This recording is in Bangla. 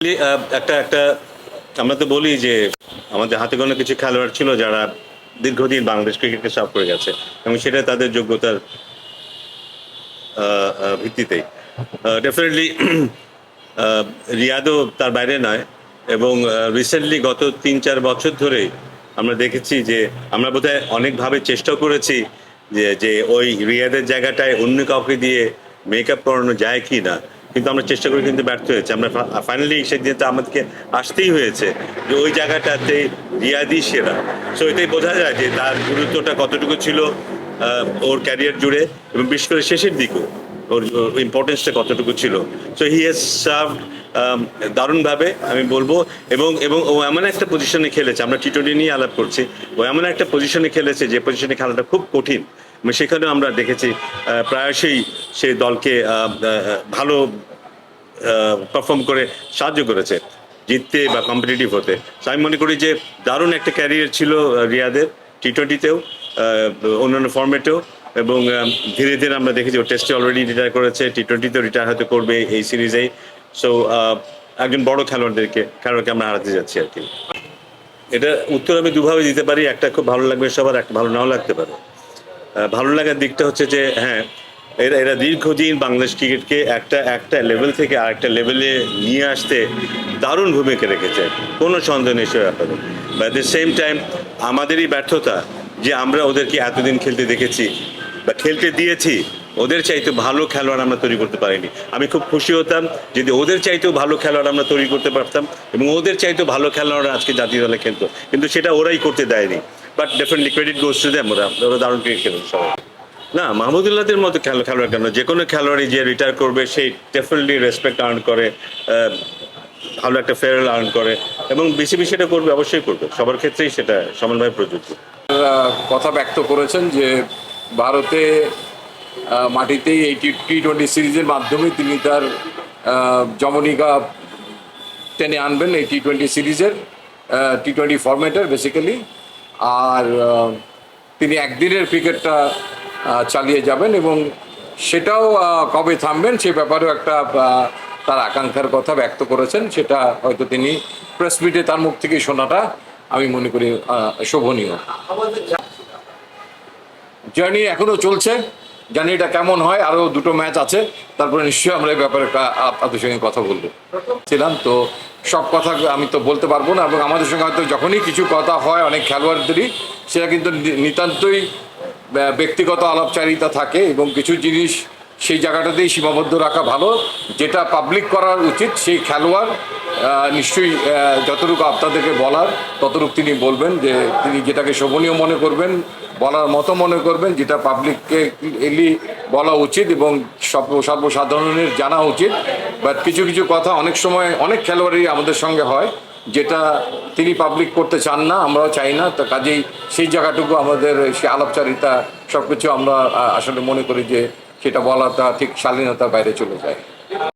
আহ, একটা একটা আমরা তো বলি যে আমাদের হাতে গোনা কিছু খেলোয়াড় ছিল যারা দীর্ঘদিন বাংলাদেশ ক্রিকেটকে সাফ করে গেছে এবং সেটা তাদের যোগ্যতার ভিত্তিতেই। ডেফিনেটলি রিয়াদও তার বাইরে নয় এবং রিসেন্টলি গত তিন চার বছর ধরে আমরা দেখেছি যে আমরা বোধহয় অনেকভাবে চেষ্টা করেছি যে যে ওই রিয়াদের জায়গাটায় অন্য কাউকে দিয়ে মেকআপ করানো যায় কি না। কিন্তু আমরা চেষ্টা করে কিন্তু ব্যর্থ হয়েছে। আমরা ফাইনালি সেদিন তো আমাদেরকে আসতেই হয়েছে যে ওই জায়গাটাতে রিয়াদি সেরা। সো এটাই বোঝা যায় যে তার গুরুত্বটা কতটুকু ছিল ওর ক্যারিয়ার জুড়ে এবং বিশেষ করে শেষের দিকেও ওর ইম্পর্টেন্সটা কতটুকু ছিল। সো হি হ্যাজ সার্ভ দারুণভাবে আমি বলব। এবং এবং ও এমন একটা পজিশনে খেলেছে, আমরা টি টোয়েন্টি নিয়ে আলাপ করছি, ও এমন একটা পজিশনে খেলেছে, যে পজিশনে খেলাটা খুব কঠিন। এবং সেখানেও আমরা দেখেছি প্রায়শই সে দলকে ভালো পারফর্ম করে সাহায্য করেছে, জিততে বা কম্পিটিটিভ হতে। আমি মনে করি যে দারুণ একটা ক্যারিয়ার ছিল রিয়াদের টি টোয়েন্টিতেও অন্যান্য ফর্মেটেও এবং ধীরে ধীরে আমরা দেখেছি, ও টেস্টে অলরেডি রিটায়ার করেছে টি টোয়েন্টিতেও রিটায়ার হয়তো করবে এই সিরিজেই সো একজন বড় খেলোয়াড়দেরকে, খেলোয়াড়কে আমরা হারাতে যাচ্ছি আর কি। এটা উত্তর আমি দুভাবে দিতে পারি, একটা খুব ভালো লাগবে সবার, একটা ভালো নাও লাগতে পারে। ভালো লাগার দিকটা হচ্ছে যে হ্যাঁ এরা এরা দীর্ঘদিন বাংলাদেশ ক্রিকেটকে একটা একটা লেভেল থেকে আরেকটা লেভেলে নিয়ে আসতে দারুণ ভূমিকা রেখেছে। কোনো সন্দেহ নেই সে ব্যাপারে। বাট দ্য সেম টাইম আমাদেরই ব্যর্থতা যে আমরা ওদেরকে এতদিন খেলতে দেখেছি বা খেলতে দিয়েছি ওদের চাইতে ভালো খেলোয়াড় আমরা তৈরি করতে পারিনি। আমি খুব খুশি হতাম যদি ওদের চাইতেও ভালো খেলোয়াড় আমরা তৈরি করতে পারতাম এবং ওদের চাইতেও ভালো খেলোয়াড় আজকে জাতীয় দলে খেলতো। কিন্তু সেটা ওরাই করতে দেয়নি। But definitely credit goes to them ওরা ওরা দারুণ ক্রিকেট খেলেন সবাই। না, মাহমুদুল্লাহদের মতো খেলো খেলোয়াড় কেন? যে কোনো খেলোয়াড়ই যে রিটায়ার করবে সেই ডেফিনেটলি রেসপেক্ট আর্ন করে ভালো একটা ফেয়ার আর্ন করে এবং বিসিবি সেটা করবে, অবশ্যই করবে। সবার ক্ষেত্রেই সেটা সমানভাবে প্রযোজ্য। কথা ব্যক্ত করেছেন যে ভারতে মাটিতেই এই টি টোয়েন্টি সিরিজের মাধ্যমে তিনি তার জমনিকা টেনে আনবেন এই টি টোয়েন্টি সিরিজের টি টোয়েন্টি ফরম্যাটের বেসিক্যালি আর তিনি একদিনের ক্রিকেটটা চালিয়ে যাবেন এবং সেটাও কবে থামবেন সে ব্যাপারেও একটা তার আকাঙ্ক্ষার কথা ব্যক্ত করেছেন। সেটা হয়তো তিনি প্রেস মিটে তার মুখ থেকে শোনাটা আমি মনে করি শোভনীয়। জার্নি এখনও চলছে। জানি এটা কেমন হয় আরও দুটো ম্যাচ আছে। তারপরে নিশ্চয়ই আমরা এই ব্যাপারে আপনাদের সঙ্গে কথা বলব। ছিলাম তো সব কথা আমি তো বলতে পারব না, এবং আমাদের সঙ্গে হয়তো যখনই কিছু কথা হয় অনেক খেলোয়াড়দেরই, সেটা কিন্তু নিতান্তই ব্যক্তিগত আলাপচারিতা থাকে, এবং কিছু জিনিস সেই জায়গাটাতেই সীমাবদ্ধ রাখা ভালো। যেটা পাবলিক করার উচিত, সেই খেলোয়াড় নিশ্চয়ই যতটুকু আপনাদেরকে বলার, ততটুকু তিনি বলবেন যে, তিনি যেটাকে শোভনীয় মনে করবেন, বলার মতো মনে করবেন, যেটা পাবলিককে এলি বলা উচিত এবং সর্ব, সর্বসাধারণের জানা উচিত। বাট কিছু কিছু কথা অনেক সময় অনেক খেলোয়াড়ই আমাদের সঙ্গে হয়, যেটা তিনি পাবলিক করতে চান না, আমরাও চাই না। তো কাজেই সেই জায়গাটুকু আমাদের সে আলাপচারিতা সব কিছু আমরা আসলে মনে করি যে সেটা বলাটা ঠিক শালীনতার বাইরে চলে যায়।